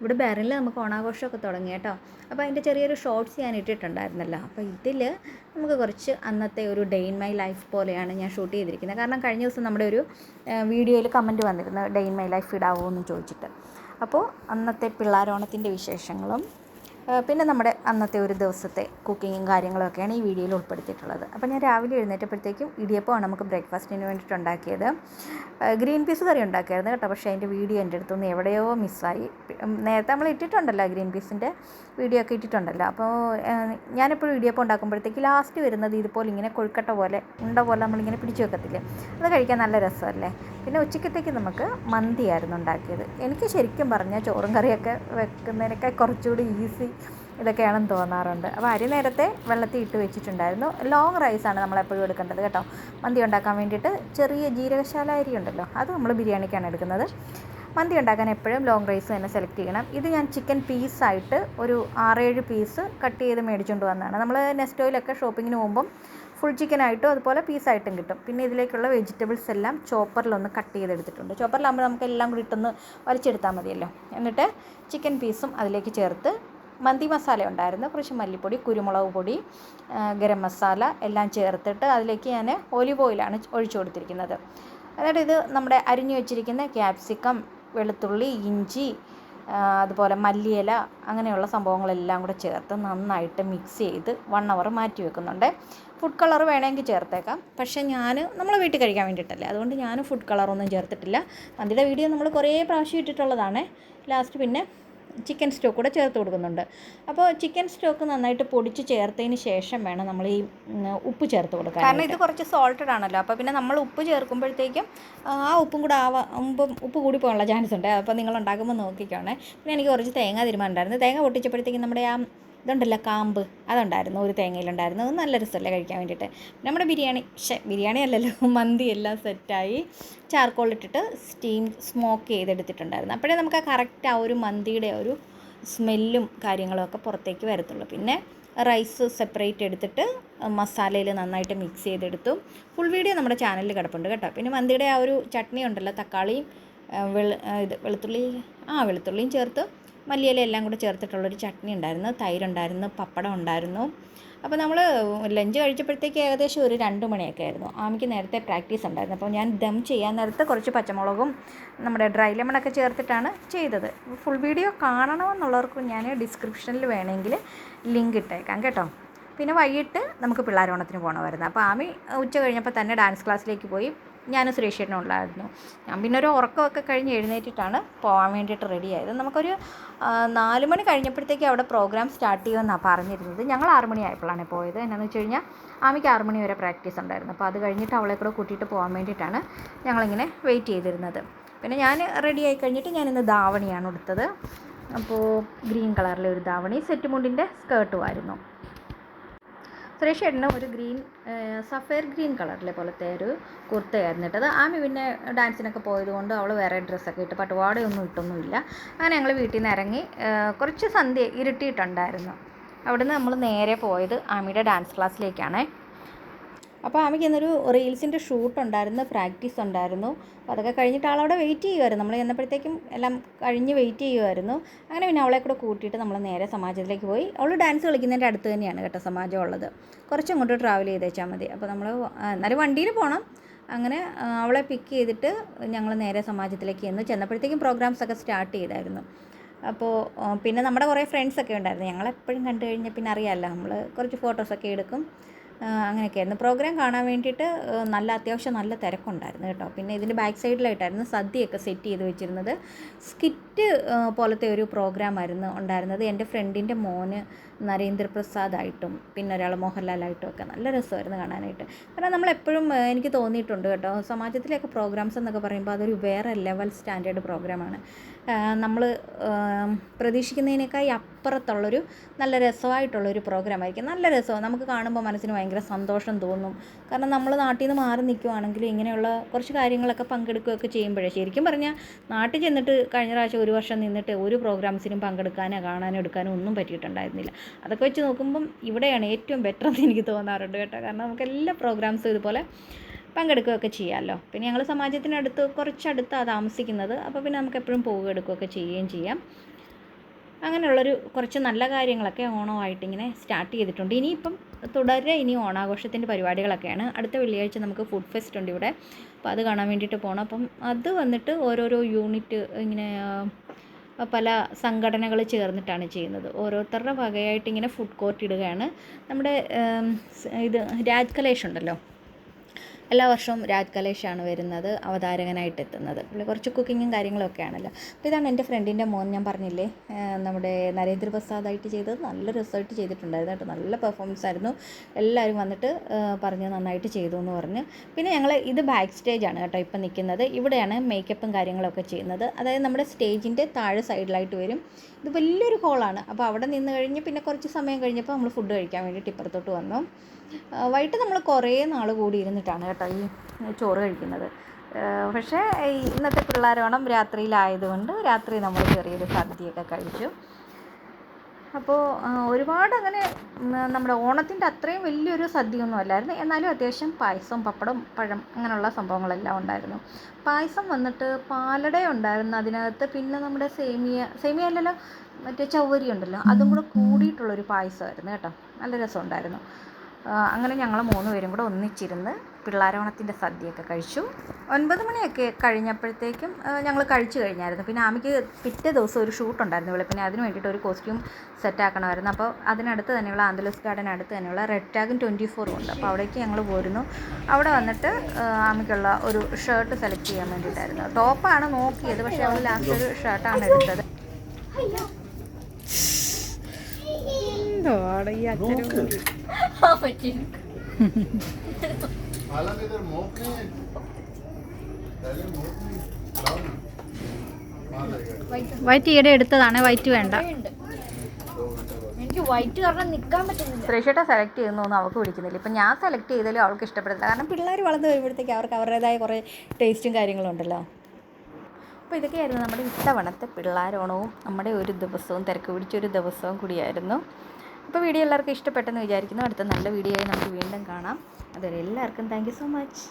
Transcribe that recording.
ഇവിടെ ബെറിൽ നമുക്ക് ഓണാഘോഷമൊക്കെ തുടങ്ങി കേട്ടോ. അപ്പോൾ അതിന്റെ ചെറിയൊരു ഷോർട്സ് ഞാൻ ഇട്ടിട്ടുണ്ടായിരുന്നല്ലോ. അപ്പോൾ ഇതിൽ നമുക്ക് കുറച്ച് അന്നത്തെ ഒരു ഡേ ഇൻ മൈ ലൈഫ് പോലെയാണ് ഞാൻ ഷൂട്ട് ചെയ്തിരിക്കുന്നത്. കാരണം കഴിഞ്ഞ ദിവസം നമ്മുടെ ഒരു വീഡിയോയിൽ കമന്റ് വന്നിരുന്നു ഡേ ഇൻ മൈ ലൈഫ് ഇടാവോ എന്ന് ചോദിച്ചിട്ട്. അപ്പോൾ അന്നത്തെ പിള്ളാരോണത്തിന്റെ വിശേഷങ്ങളും പിന്നെ നമ്മുടെ അന്നത്തെ ഒരു ദിവസത്തെ കുക്കിങ്ങും കാര്യങ്ങളൊക്കെയാണ് ഈ വീഡിയോയിൽ ഉൾപ്പെടുത്തിയിട്ടുള്ളത്. അപ്പോൾ ഞാൻ രാവിലെ എഴുന്നേറ്റപ്പോഴത്തേക്കും ഇടിയപ്പമാണ് നമുക്ക് ബ്രേക്ക്ഫാസ്റ്റിന് വേണ്ടിയിട്ട് ഉണ്ടാക്കിയത്. ഗ്രീൻ പീസ് കറി ഉണ്ടാക്കിയായിരുന്നു കേട്ടോ. പക്ഷേ അതിന്റെ വീഡിയോ എന്റെ അടുത്തുനിന്ന് എവിടെയോ മിസ്സായി. നേരത്തെ നമ്മൾ ഇട്ടിട്ടുണ്ടല്ലോ ഗ്രീൻ പീസിന്റെ വീഡിയോ ഒക്കെ ഇട്ടിട്ടുണ്ടല്ലോ. അപ്പോൾ ഞാനെപ്പോഴും ഇടിയപ്പം ഉണ്ടാക്കുമ്പോഴത്തേക്ക് ലാസ്റ്റ് വരുന്നത് ഇതുപോലെ ഇങ്ങനെ കൊഴുക്കട്ട പോലെ ഉണ്ട പോലെ നമ്മളിങ്ങനെ പിടിച്ചു വെക്കത്തില്ലേ? അത് കഴിക്കാൻ നല്ല രസമല്ലേ? പിന്നെ ഉച്ചക്കത്തേക്ക് നമുക്ക് മന്തിയായിരുന്നു ഉണ്ടാക്കിയത്. എനിക്ക് ശരിക്കും പറഞ്ഞാൽ ചോറും കറിയൊക്കെ വെക്കുന്നതിനൊക്കെ കുറച്ചുകൂടി ഈസി ഇതൊക്കെയാണെന്ന് തോന്നാറുണ്ട്. അപ്പോൾ അരി നേരത്തെ വെള്ളത്തിൽ ഇട്ട് വെച്ചിട്ടുണ്ടായിരുന്നു. ലോങ് റൈസാണ് നമ്മളെപ്പോഴും എടുക്കേണ്ടത് കേട്ടോ. മന്തി ഉണ്ടാക്കാൻ വേണ്ടിയിട്ട് ചെറിയ ജീരകശാല അരി ഉണ്ടല്ലോ അത് നമ്മൾ ബിരിയാണിക്കാണ് എടുക്കുന്നത്. മന്തി ഉണ്ടാക്കാൻ എപ്പോഴും ലോങ് റൈസ് തന്നെ സെലക്ട് ചെയ്യണം. ഇത് ഞാൻ ചിക്കൻ പീസായിട്ട് ഒരു ആറേഴ് പീസ് കട്ട് ചെയ്ത് മേടിച്ചുകൊണ്ട് വന്നതാണ്. നമ്മൾ നെസ്റ്റോയിലൊക്കെ ഷോപ്പിങ്ങിന് പോകുമ്പം ഫുൾ ചിക്കനായിട്ടും അതുപോലെ പീസായിട്ടും കിട്ടും. പിന്നെ ഇതിലേക്കുള്ള വെജിറ്റബിൾസ് എല്ലാം ചോപ്പറിലൊന്ന് കട്ട് ചെയ്തെടുത്തിട്ടുണ്ട്. ചോപ്പറിലാകുമ്പോൾ നമുക്ക് എല്ലാം കൂടി ഇട്ടൊന്ന് വലിച്ചെടുത്താൽ മതിയല്ലോ. എന്നിട്ട് ചിക്കൻ പീസും അതിലേക്ക് ചേർത്ത് മന്തി മസാല ഉണ്ടായിരുന്നു. കുറച്ച് മല്ലിപ്പൊടി കുരുമുളക് പൊടി ഗരം മസാല എല്ലാം ചേർത്തിട്ട് അതിലേക്ക് ഞാൻ ഒലിവ് ഓയിലാണ് ഒഴിച്ചു കൊടുത്തിരിക്കുന്നത്. എന്നിട്ട് ഇത് നമ്മുടെ അരിഞ്ഞു വെച്ചിരിക്കുന്ന ക്യാപ്സിക്കം വെളുത്തുള്ളി ഇഞ്ചി അതുപോലെ മല്ലിയില അങ്ങനെയുള്ള സംഭവങ്ങളെല്ലാം കൂടെ ചേർത്ത് നന്നായിട്ട് മിക്സ് ചെയ്ത് വൺ അവർ മാറ്റി വെക്കുന്നുണ്ട്. ഫുഡ് കളർ വേണമെങ്കിൽ ചേർത്തേക്കാം. പക്ഷേ ഞാൻ നമ്മൾ വീട്ടിൽ കഴിക്കാൻ വേണ്ടിയിട്ടല്ലേ. അതുകൊണ്ട് ഞാൻ ഫുഡ് കളറൊന്നും ചേർത്തിട്ടില്ല. മന്തിയുടെ വീഡിയോ നമ്മൾ കുറേ പ്രാവശ്യം ഇട്ടിട്ടുള്ളതാണ്. ലാസ്റ്റ് പിന്നെ ചിക്കൻ സ്റ്റോക്ക് കൂടെ ചേർത്ത് കൊടുക്കുന്നുണ്ട്. അപ്പോൾ ചിക്കൻ സ്റ്റോക്ക് നന്നായിട്ട് പൊടിച്ച് ചേർത്തതിന് ശേഷം വേണം നമ്മൾ ഈ ഉപ്പ് ചേർത്ത് കൊടുക്കാൻ കാരണം ഇത് കുറച്ച് സോൾട്ടഡ് ആണല്ലോ. അപ്പോൾ പിന്നെ നമ്മൾ ഉപ്പ് ചേർക്കുമ്പോഴത്തേക്കും ആ ഉപ്പും കൂടെ ആവാ ഉപ്പ് കൂടി പോകാനുള്ള ചാൻസ് ഉണ്ട്. അപ്പോൾ നിങ്ങൾ ഉണ്ടാക്കുമ്പോൾ നോക്കിക്കോണേ. പിന്നെ എനിക്ക് കുറച്ച് തേങ്ങ തീരുമാനമുണ്ടായിരുന്നു തേങ്ങ പൊട്ടിച്ചപ്പോഴത്തേക്കും നമ്മുടെ ആ ഇതുണ്ടല്ലോ കാമ്പ്. അതുണ്ടായിരുന്നു ഒരു തേങ്ങയിലുണ്ടായിരുന്നു. അത് നല്ല രസമല്ലേ കഴിക്കാൻ വേണ്ടിയിട്ട്. നമ്മുടെ ബിരിയാണി പക്ഷേ ബിരിയാണി അല്ലല്ലോ മന്തി എല്ലാം സെറ്റായി. ചാർക്കോൾ ഇട്ടിട്ട് സ്റ്റീം സ്മോക്ക് ചെയ്തെടുത്തിട്ടുണ്ടായിരുന്നു. അപ്പോഴേ നമുക്ക് ആ കറക്റ്റ് ആ ഒരു മന്തിയുടെ ഒരു സ്മെല്ലും കാര്യങ്ങളൊക്കെ പുറത്തേക്ക് വരത്തുള്ളൂ. പിന്നെ റൈസ് സെപ്പറേറ്റ് എടുത്തിട്ട് മസാലയിൽ നന്നായിട്ട് മിക്സ് ചെയ്തെടുത്തു. ഫുൾ വീഡിയോ നമ്മുടെ ചാനലിൽ കിടപ്പുണ്ട് കേട്ടോ. പിന്നെ മന്തിയുടെ ആ ഒരു ചട്നി ഉണ്ടല്ലോ തക്കാളിയും വെളു ഇത് വെളുത്തുള്ളി ആ വെളുത്തുള്ളിയും ചേർത്ത് മല്ലിയില എല്ലാം കൂടെ ചേർത്തിട്ടുള്ളൊരു ചട്നി ഉണ്ടായിരുന്നു. തൈരുണ്ടായിരുന്നു പപ്പടം ഉണ്ടായിരുന്നു. അപ്പോൾ നമ്മൾ ലഞ്ച് കഴിച്ചപ്പോഴത്തേക്ക് ഏകദേശം ഒരു രണ്ട് മണിയൊക്കെ ആയിരുന്നു. ആമിക്ക് നേരത്തെ പ്രാക്ടീസ് ഉണ്ടായിരുന്നു. അപ്പോൾ ഞാൻ ദം ചെയ്യാൻ നേരത്തെ കുറച്ച് പച്ചമുളകും നമ്മുടെ ഡ്രൈ ലെമണൊക്കെ ചേർത്തിട്ടാണ് ചെയ്തത്. ഫുൾ വീഡിയോ കാണണമെന്നുള്ളവർക്ക് ഞാൻ ഡിസ്ക്രിപ്ഷനിൽ വേണമെങ്കിൽ ലിങ്ക് ഇട്ടേക്കാം കേട്ടോ. പിന്നെ വൈകിട്ട് നമുക്ക് പിള്ളേരോണത്തിന് പോകണമായിരുന്നു. അപ്പോൾ ആമി ഉച്ച കഴിഞ്ഞപ്പോൾ തന്നെ ഡാൻസ് ക്ലാസ്സിലേക്ക് പോയി. ഞാനും സുരേഷ് ചേട്ടനും ഉള്ളായിരുന്നു ഞാൻ പിന്നെ ഒരു ഉറക്കമൊക്കെ കഴിഞ്ഞ് എഴുന്നേറ്റിട്ടാണ് പോകാൻ വേണ്ടിയിട്ട് റെഡിയായത് നമുക്കൊരു നാല് മണി കഴിഞ്ഞപ്പോഴത്തേക്ക് അവിടെ പ്രോഗ്രാം സ്റ്റാർട്ട് ചെയ്യുമെന്നാണ് പറഞ്ഞിരുന്നത്. ഞങ്ങൾ ആറ് മണി ആയപ്പോഴാണ് പോയത്. എന്നാന്ന് വെച്ച് കഴിഞ്ഞാൽ ആമിക്ക് ആറ് മണി വരെ പ്രാക്ടീസ് ഉണ്ടായിരുന്നു. അപ്പോൾ അത് കഴിഞ്ഞിട്ട് അവളെ കൂടെ കൂട്ടിയിട്ട് പോകാൻ വേണ്ടിയിട്ടാണ് ഞങ്ങളിങ്ങനെ വെയിറ്റ് ചെയ്തിരുന്നത്. പിന്നെ ഞാൻ റെഡി ആയി കഴിഞ്ഞിട്ട് ഞാനിന്ന് ധാവണിയാണ് എടുത്തത് അപ്പോൾ ഗ്രീൻ കളറിലെ ഒരു ധാവണി സെറ്റ് മുണ്ടിന്റെ സ്കേർട്ടുമായിരുന്നു സുരേഷ് ചേട്ടന് ഒരു ഗ്രീൻ സഫയർ ഗ്രീൻ കളറിലെ പോലത്തെ ഒരു കുർത്തയായിരുന്നു ഇട്ടത്. ആമി പിന്നെ ഡാൻസിനൊക്കെ പോയതുകൊണ്ട് അവൾ വേറെ ഡ്രസ്സൊക്കെ ഇട്ട് പട്ടുപാടയൊന്നും ഇട്ടൊന്നുമില്ല. അങ്ങനെ ഞങ്ങൾ വീട്ടിൽ നിന്ന് ഇറങ്ങി കുറച്ച് സന്ധ്യ ഇരുട്ടിയിട്ടുണ്ടായിരുന്നു. അവിടുന്ന് നമ്മൾ നേരെ പോയത് ആമിയുടെ ഡാൻസ് ക്ലാസ്സിലേക്കാണേ. അപ്പോൾ അമ്മയ്ക്ക് ഇന്നൊരു റീൽസിന്റെ ഷൂട്ട് ഉണ്ടായിരുന്നു പ്രാക്ടീസ് ഉണ്ടായിരുന്നു. അപ്പോൾ അതൊക്കെ കഴിഞ്ഞിട്ട് ആളവിടെ വെയിറ്റ് ചെയ്യുമായിരുന്നു നമ്മൾ ചെന്നപ്പോഴത്തേക്കും എല്ലാം കഴിഞ്ഞ് വെയിറ്റ് ചെയ്യുമായിരുന്നു അങ്ങനെ പിന്നെ അവളെ കൂടെ കൂട്ടിയിട്ട് നമ്മൾ നേരെ സമാജത്തിലേക്ക് പോയി. അവൾ ഡാൻസ് കളിക്കുന്നതിന്റെ അടുത്ത് തന്നെയാണ് കേട്ടോ സമാജം ഉള്ളത്. കുറച്ച് അങ്ങോട്ട് ട്രാവൽ ചെയ്തേച്ചാൽ മതി. അപ്പോൾ നമ്മൾ എന്നാലും വണ്ടിയിൽ പോകണം. അങ്ങനെ അവളെ പിക്ക് ചെയ്തിട്ട് ഞങ്ങൾ നേരെ സമാജത്തിലേക്ക് ചെന്ന്. ചെന്നപ്പോഴത്തേക്കും പ്രോഗ്രാംസ് ഒക്കെ സ്റ്റാർട്ട് ചെയ്തായിരുന്നു. അപ്പോൾ പിന്നെ നമ്മുടെ കുറേ ഫ്രണ്ട്സൊക്കെ ഉണ്ടായിരുന്നു. ഞങ്ങളെപ്പോഴും കണ്ടു കഴിഞ്ഞാൽ പിന്നെ അറിയാമല്ലോ. നമ്മൾ കുറച്ച് ഫോട്ടോസൊക്കെ എടുക്കും. അങ്ങനെയൊക്കെയായിരുന്നു. പ്രോഗ്രാം കാണാൻ വേണ്ടിയിട്ട് നല്ല അത്യാവശ്യം നല്ല തിരക്കുണ്ടായിരുന്നു കേട്ടോ. പിന്നെ ഇതിന്റെ ബാക്ക് സൈഡിലായിട്ടായിരുന്നു സദ്യയൊക്കെ സെറ്റ് ചെയ്ത് വെച്ചിരുന്നത്. സ്കിറ്റ് പോലത്തെ ഒരു പ്രോഗ്രാമായിരുന്നു ഉണ്ടായിരുന്നത്. എന്റെ ഫ്രണ്ടിന്റെ മോന് നരേന്ദ്രപ്രസാദായിട്ടും പിന്നെ ഒരാൾ മോഹൻലാലായിട്ടും ഒക്കെ നല്ല രസമായിരുന്നു കാണാനായിട്ട്. കാരണം നമ്മളെപ്പോഴും എനിക്ക് തോന്നിയിട്ടുണ്ട് കേട്ടോ സമാജത്തിലെയൊക്കെ പ്രോഗ്രാംസ് എന്നൊക്കെ പറയുമ്പോൾ അതൊരു വേറെ ലെവൽ സ്റ്റാൻഡേർഡ് പ്രോഗ്രാമാണ് നമ്മൾ പ്രതീക്ഷിക്കുന്നതിനേക്കായി അപ്പുറത്തുള്ളൊരു നല്ല രസമായിട്ടുള്ളൊരു പ്രോഗ്രാമായിരിക്കും. നല്ല രസമാണ്. നമുക്ക് കാണുമ്പോൾ മനസ്സിന് ഭയങ്കര സന്തോഷം തോന്നും. കാരണം നമ്മൾ നാട്ടിൽ നിന്ന് മാറി നിൽക്കുവാണെങ്കിൽ ഇങ്ങനെയുള്ള കുറച്ച് കാര്യങ്ങളൊക്കെ പങ്കെടുക്കുകയൊക്കെ ചെയ്യുമ്പോഴേ ശരിക്കും പറഞ്ഞാൽ നാട്ടിൽ ചെന്നിട്ട് കഴിഞ്ഞ പ്രാവശ്യം ഒരു വർഷം നിന്നിട്ട് ഒരു പ്രോഗ്രാംസിനും പങ്കെടുക്കാനോ കാണാനോ എടുക്കാനോ ഒന്നും പറ്റിയിട്ടുണ്ടായിരുന്നില്ല. അതൊക്കെ വെച്ച് നോക്കുമ്പം ഇവിടെയാണ് ഏറ്റവും ബെറ്റർ എന്ന് എനിക്ക് തോന്നാറുണ്ട് കേട്ടോ. കാരണം നമുക്ക് എല്ലാ പ്രോഗ്രാംസും ഇതുപോലെ പങ്കെടുക്കുകയൊക്കെ ചെയ്യാമല്ലോ. പിന്നെ ഞങ്ങൾ സമാജത്തിനടുത്ത് കുറച്ചടുത്താണ് താമസിക്കുന്നത്. അപ്പോൾ പിന്നെ നമുക്ക് എപ്പോഴും പോവുക എടുക്കുകയൊക്കെ ചെയ്യുകയും ചെയ്യാം. അങ്ങനെയുള്ളൊരു കുറച്ച് നല്ല കാര്യങ്ങളൊക്കെ ഓണമായിട്ട് ഇങ്ങനെ സ്റ്റാർട്ട് ചെയ്തിട്ടുണ്ട്. ഇനിയിപ്പം തുടരെ ഇനി ഓണാഘോഷത്തിന്റെ പരിപാടികളൊക്കെയാണ്. അടുത്ത വെള്ളിയാഴ്ച നമുക്ക് ഫുഡ് ഫെസ്റ്റ് ഉണ്ട് ഇവിടെ. അപ്പോൾ അത് കാണാൻ വേണ്ടിയിട്ട് പോകണം അപ്പം അത് വന്നിട്ട് ഓരോരോ യൂണിറ്റ് ഇങ്ങനെ പല സംഘടനകൾ ചേർന്നിട്ടാണ് ചെയ്യുന്നത്. ഓരോരുത്തരുടെ വകയായിട്ട് ഇങ്ങനെ ഫുഡ് കോർട്ട് ഇടുകയാണ്. നമ്മുടെ ഇത് രാജ് കലേഷ് ഉണ്ടല്ലോ? എല്ലാ വർഷവും രാജ് കലേഷാണ് വരുന്നത് അവതാരകനായിട്ട് എത്തുന്നത് പുള്ളി കുറച്ച് കുക്കിങ്ങും കാര്യങ്ങളൊക്കെ ആണല്ലോ അപ്പോൾ ഇതാണ് എന്റെ ഫ്രണ്ടിന്റെ മോൻ ഞാൻ പറഞ്ഞില്ലേ നമ്മുടെ നമ്മുടെ നരേന്ദ്രപ്രസാദായിട്ട് ചെയ്തത് നല്ല രസമായിട്ട് ചെയ്തിട്ടുണ്ടായിരുന്നു കേട്ടോ. നല്ല പെർഫോമൻസ് ആയിരുന്നു. എല്ലാവരും വന്നിട്ട് പറഞ്ഞ് നന്നായിട്ട് ചെയ്തു എന്ന് പറഞ്ഞ്. പിന്നെ ഞങ്ങൾ ഇത് ബാക്ക് സ്റ്റേജ് ആണ് കേട്ടോ ഇപ്പം നിൽക്കുന്നത്. ഇവിടെയാണ് മേക്കപ്പും കാര്യങ്ങളൊക്കെ ചെയ്യുന്നത്. അതായത് നമ്മുടെ സ്റ്റേജിന്റെ താഴെ സൈഡിലായിട്ട് വരും. ഇത് വലിയൊരു ഹോളാണ് അപ്പോൾ അവിടെ നിന്ന് കഴിഞ്ഞ് പിന്നെ കുറച്ച് സമയം കഴിഞ്ഞപ്പോൾ നമ്മൾ ഫുഡ് കഴിക്കാൻ വേണ്ടിയിട്ട് ഇപ്പുറത്തോട്ട് വന്നു. വൈകിട്ട് നമ്മൾ കുറേ നാൾ കൂടി ഇരുന്നിട്ടാണ് കേട്ടോ ഈ ചോറ് കഴിക്കുന്നത്. പക്ഷേ ഇന്നത്തെ പിള്ളേരോണം രാത്രിയിലായതുകൊണ്ട് രാത്രി നമ്മൾ ചെറിയൊരു സദ്യയൊക്കെ കഴിച്ചു. അപ്പോൾ ഒരുപാട് അങ്ങനെ നമ്മുടെ ഓണത്തിന്റെ അത്രയും വലിയൊരു സദ്യയൊന്നും അല്ലായിരുന്നു. എന്നാലും അത്യാവശ്യം പായസം പപ്പടം പഴം അങ്ങനെയുള്ള സംഭവങ്ങളെല്ലാം ഉണ്ടായിരുന്നു. പായസം വന്നിട്ട് പാലട ഉണ്ടായിരുന്നു അതിനകത്ത്. പിന്നെ നമ്മുടെ സേമിയ സേമിയ അല്ലല്ലോ മറ്റേ ചവ്വരി ഉണ്ടല്ലോ അതും കൂടെ കൂടിയിട്ടുള്ളൊരു പായസമായിരുന്നു കേട്ടോ. നല്ല രസമുണ്ടായിരുന്നു. അങ്ങനെ ഞങ്ങൾ മൂന്ന് പേരും കൂടെ ഒന്നിച്ചിരുന്ന് പിള്ളാരോണത്തിന്റെ സദ്യയൊക്കെ കഴിച്ചു. ഒൻപത് മണിയൊക്കെ കഴിഞ്ഞപ്പോഴത്തേക്കും ഞങ്ങൾ കഴിച്ചു കഴിഞ്ഞായിരുന്നു. പിന്നെ ആമിക്ക് പിറ്റേ ദിവസം ഒരു ഷൂട്ട് ഉണ്ടായിരുന്നു വെളുപ്പിനെ അതിന് വേണ്ടിയിട്ട് ഒരു കോസ്റ്റ്യൂം സെറ്റ് ആക്കണമായിരുന്നു. അപ്പോൾ അതിനടുത്ത് തന്നെയുള്ള ആന്തലൂസ് ഗാർഡൻ അടുത്ത് തന്നെയുള്ള റെഡ് ടാഗും ട്വന്റി ഫോറും ഉണ്ട്. അപ്പോൾ അവിടേക്ക് ഞങ്ങൾ പോരുന്നു. അവിടെ വന്നിട്ട് ആമിക്കുള്ള ഒരു ഷർട്ട് സെലക്ട് ചെയ്യാൻ വേണ്ടിയിട്ടായിരുന്നു. ടോപ്പാണ് നോക്കിയത് പക്ഷേ അവൾ ലാസ്റ്റ് ഒരു ഷർട്ടാണ് എടുത്തത്. हालांकि इधर मोक नहीं है पहले मोक नहीं लाओ ना बाहर आएगा വൈറ്റ് ഈടെ എടുത്തതാണ് വൈറ്റ് വേണ്ട എനിക്ക് വൈറ്റ് കാരണം നിൽക്കാൻ പറ്റുന്നില്ല സുരേഷേട്ട സെലക്ട് ചെയ്യുന്നൊന്നും അവൾക്ക് പിടിക്കുന്നില്ല ഇപ്പം ഞാൻ സെലക്ട് ചെയ്താലും അവൾക്ക് ഇഷ്ടപ്പെടില്ല കാരണം പിള്ളേർ വളർന്നു വരുമ്പോഴത്തേക്ക് അവർക്ക് അവരുടേതായ കുറേ ടേസ്റ്റും കാര്യങ്ങളും ഉണ്ടല്ലോ അപ്പോൾ ഇതൊക്കെയായിരുന്നു നമ്മുടെ ഇത്തവണത്തെ പിള്ളേരോണവും നമ്മുടെ ഒരു ദിവസവും തിരക്ക് പിടിച്ചൊരു ദിവസവും കൂടിയായിരുന്നു അപ്പോൾ വീഡിയോ എല്ലാവർക്കും ഇഷ്ടപ്പെട്ടെന്ന് വിചാരിക്കുന്നു. അടുത്ത നല്ല വീഡിയോ ആയി നമുക്ക് വീണ്ടും കാണാം. അതുവരെ എല്ലാവർക്കും താങ്ക് സോ മച്ച്